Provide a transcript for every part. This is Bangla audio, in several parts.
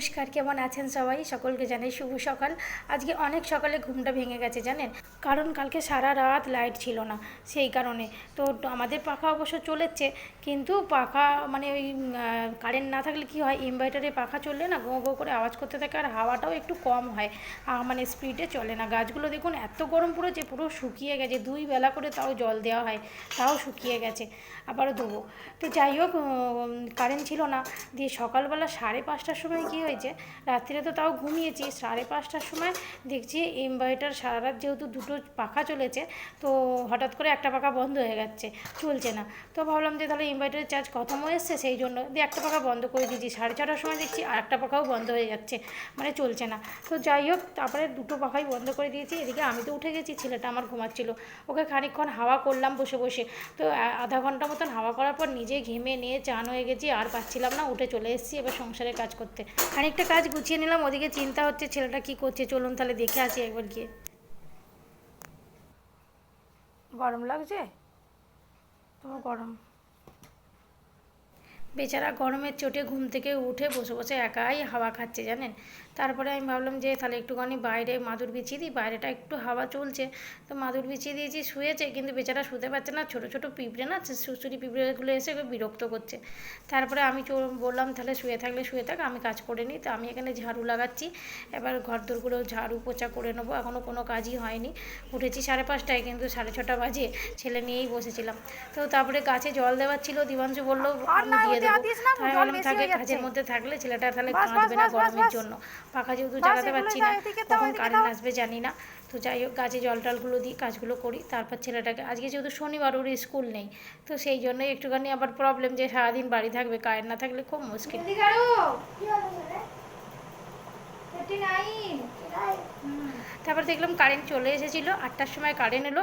নমস্কার, কেমন আছেন সবাই? সকলকে জানাই শুভ সকাল। আজকে অনেক সকালে ঘুমটা ভেঙে গেছে, জানেন? কারণ কালকে সারা রাত লাইট ছিল না, সেই কারণে। তো আমাদের পাখা অবশ্য চলেছে, কিন্তু পাখা মানে ওই কারেন্ট না থাকলে কি হয়? ইনভার্টারে পাখা চললে না গো গো করে আওয়াজ করতে থাকে আর হাওয়াটাও একটু কম হয়। মানে স্পিডে চলে না। গাছগুলো দেখুন, এত গরম পড়েছে, পুরো শুকিয়ে গেছে। দুই বেলা করে তাও জল দেওয়া হয়, তাও শুকিয়ে গেছে। আবারও দেবো তো যাই হোক কারেন্ট ছিল না। দিয়ে সকালবেলা সাড়ে পাঁচটার সময় কি হয়েছে। রাত্রিরে তো তাও ঘুমিয়েছি। সাড়ে পাঁচটার সময় দেখছি ইনভার্টার সারা রাত যেহেতু দুটো পাখা চলেছে, তো হঠাৎ করে একটা পাখা বন্ধ হয়ে যাচ্ছে, চলছে না। তো ভাবলাম যে তাহলে ইনভার্টারের চার্জ খতম হয়ে এসছে, সেই জন্য দিয়ে একটা পাখা বন্ধ করে দিয়েছি। সাড়ে ছটার সময় দেখছি আর একটা পাখাও বন্ধ হয়ে যাচ্ছে মানে চলছে না। তো যাই হোক, তারপরে দুটো পাখাই বন্ধ করে দিয়েছি। এদিকে আমি তো উঠে গেছি, ছেলেটা আমার ঘুমাচ্ছিল। ওকে খানিকক্ষণ হাওয়া করলাম বসে বসে। তো আধা ঘণ্টা মতন হাওয়া করার পর নিজে ঘেমে নিয়ে চান হয়ে গেছি, আর পাচ্ছিলাম না, উঠে চলে এসেছি এবার সংসারের কাজ করতে। খানিকটা কাজ গুছিয়ে নিলাম ওদিকে চিন্তা হচ্ছে ছেলেটা কি করছে চলুন তাহলে দেখে আসি একবার গিয়ে। গরম লাগছে? তোমার গরম? বেচারা গরমের চোটে ঘুম থেকে উঠে বসে বসে একাই হাওয়া খাচ্ছে জানেন? তারপরে আমি ভাবলাম যে তাহলে একটুখানি বাইরে মাদুর বিছিয়ে দিই বাইরেটা একটু হাওয়া চলছে। তো মাদুর বিছিয়ে দিয়েছি শুয়েছে কিন্তু বেচারা শুতে পারছে না ছোটো ছোটো পিঁপড়ে না সুসুরি পিঁপড়েগুলো এসে বিরক্ত করছে। তারপরে আমি বললাম তাহলে শুয়ে থাকলে শুয়ে থাক আমি কাজ করে নিই। তো আমি এখানে ঝাড়ু লাগাচ্ছি এবার ঘর দোরগুলো ঝাড়ু পোচা করে নেব এখনও কোনো কাজই হয়নি। উঠেছি সাড়ে পাঁচটায় কিন্তু সাড়ে ছটা বাজে ছেলে নিয়েই বসেছিলাম। তো তারপরে গাছে জল দেওয়ার ছিল দিবাঞ্শু বলল আমি দিয়ে দেবো। তাই থাকে কাজের মধ্যে থাকলে ছেলেটা তাহলে কাঁদবে না গরমের জন্য। পাখা যেহেতু জ্বালাতে পারছি না কখন কারেন্ট আসবে জানি না। তো যাই হোক গাছে জল টলগুলো দিই কাজগুলো করি তারপর ছেলেটাকে আজকে যেহেতু শনিবার ওর স্কুল নেই তো সেই জন্যই একটুখানি আবার প্রবলেম যে সারাদিন বাড়ি থাকবে কারেন্ট না থাকলে খুব মুশকিল। তারপর দেখলাম কারেন্ট চলে এসেছিল। আটটার সময় কারেন্ট এলো,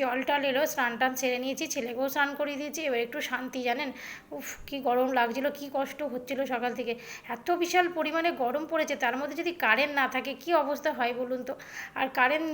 জল টল এলো, স্নান টান সেরে নিয়েছি, ছেলেকেও স্নান করিয়ে দিয়েছি, এবার একটু শান্তি, জানেন? উফ, কী গরম লাগছিল, কী কষ্ট হচ্ছিল সকাল থেকে। এত বিশাল পরিমাণে গরম পড়েছে, তার মধ্যে যদি কারেন্ট না থাকে, কী অবস্থা হয় বলুন তো? আর কারেন্ট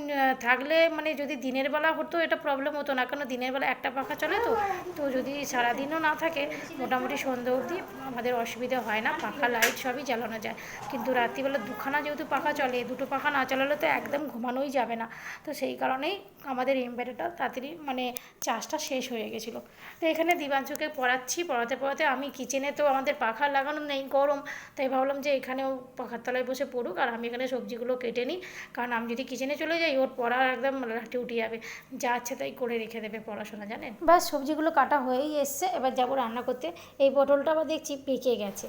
থাকলে মানে যদি দিনের বেলা হতো, এটা প্রবলেম হতো না কারণ দিনের বেলা একটা পাখা চলে তো? তো যদি সারাদিনও না থাকে, মোটামুটি সন্ধ্যে অবধি আমাদের অসুবিধা হয় না, পাখা লাইট সবই জ্বালানো যায়। কিন্তু রাত্রিবেলা দুখানা যেহেতু পাখা চলে, দুটো পাখা না চালালে তো একদম ঘুমানোই যাবে না। তো সেই কারণেই আমাদের ইনভার্টারটা তাড়াতাড়ি মানে চার্জটা শেষ হয়ে গেছিল। তো এখানে দিবাঞ্চুকে পড়াচ্ছি, পড়াতে পড়াতে আমি কিচেনে তো আমাদের পাখা লাগানো নেই, গরম। তাই ভাবলাম যে এখানেও পাখার তলায় বসে পড়ুক আর আমি এখানে সবজিগুলো কেটে নিই। কারণ আমি যদি কিচেনে চলে যাই, ওর পড়া একদম লাঠি উঠে যাবে। যা আছে তাই করে রেখে দেবে পড়াশোনা, জানেন? ব্যাস, সবজিগুলো কাটা হয়েই এসছে। এবার যাব রান্না করতে। এই পটলটা আবার দেখছি পেকে গেছে।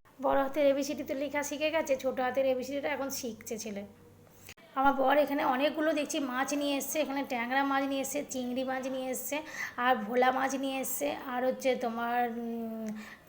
বড় হাতের এবিসিডি তো লেখা শিখে গেছে, ছোট হাতের এবিসিডিটা এখন শিখছে ছেলে। আমার বর এখানে অনেকগুলো দেখছি, মাছ নিয়ে এসছে, এখানে ট্যাংরা মাছ নিয়ে এসছে, চিংড়ি মাছ নিয়ে এসছে, আর ভোলা মাছ নিয়ে এসছে, আর হচ্ছে তোমার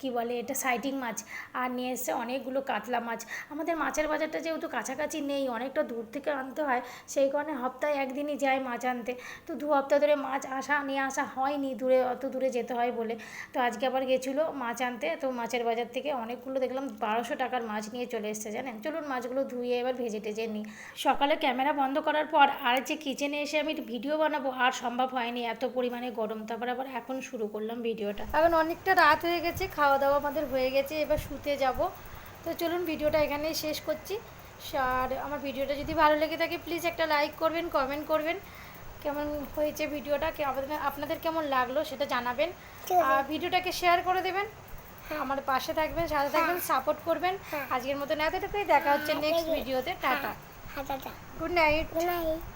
কি বলে এটা সাইটিং মাছ, আর নিয়ে এসছে অনেকগুলো কাতলা মাছ। আমাদের মাছের বাজারটা যেহেতু কাছাকাছি নেই, অনেকটা দূর থেকে আনতে হয়, সেই কারণে সপ্তাহে একদিনই যাই মাছ আনতে। তো দু সপ্তাহ ধরে মাছ আসা, নিয়ে আসা হয়নি, দূরে, অত দূরে যেতে হয় বলে। তো আজকে আবার গেছিল মাছ আনতে, তো মাছের বাজার থেকে অনেকগুলো দেখলাম বারোশো টাকার মাছ নিয়ে চলে এসছে, জানেন? চলুন মাছগুলো ধুয়ে এবার ভেজে টেজে নিই। সকালে ক্যামেরা বন্ধ করার পর আর যে কিচেনে এসে আমি ভিডিও বানাবো আর সম্ভব হয়নি, এত পরিমাণে গরম। তারপর আবার এখন শুরু করলাম ভিডিওটা। এখন অনেকটা রাত হয়ে গেছে, খাওয়া খাওয়া দাওয়া আমাদের হয়ে গেছে এবার শুতে যাব। তো চলুন ভিডিওটা এখানেই শেষ করছি। আর আমার ভিডিওটা যদি ভালো লেগে থাকে প্লিজ একটা লাইক করবেন কমেন্ট করবেন। কেমন হয়েছে ভিডিওটা? আপনাদের আপনাদের কেমন লাগল সেটা জানাবেন। আর ভিডিওটাকে শেয়ার করে দেবেন। আমার পাশে থাকবেন সাথে থাকবেন সাপোর্ট করবেন। আজকের মতন এতটুকুই দেখা হচ্ছে নেক্সট ভিডিওতে tata. Good night good night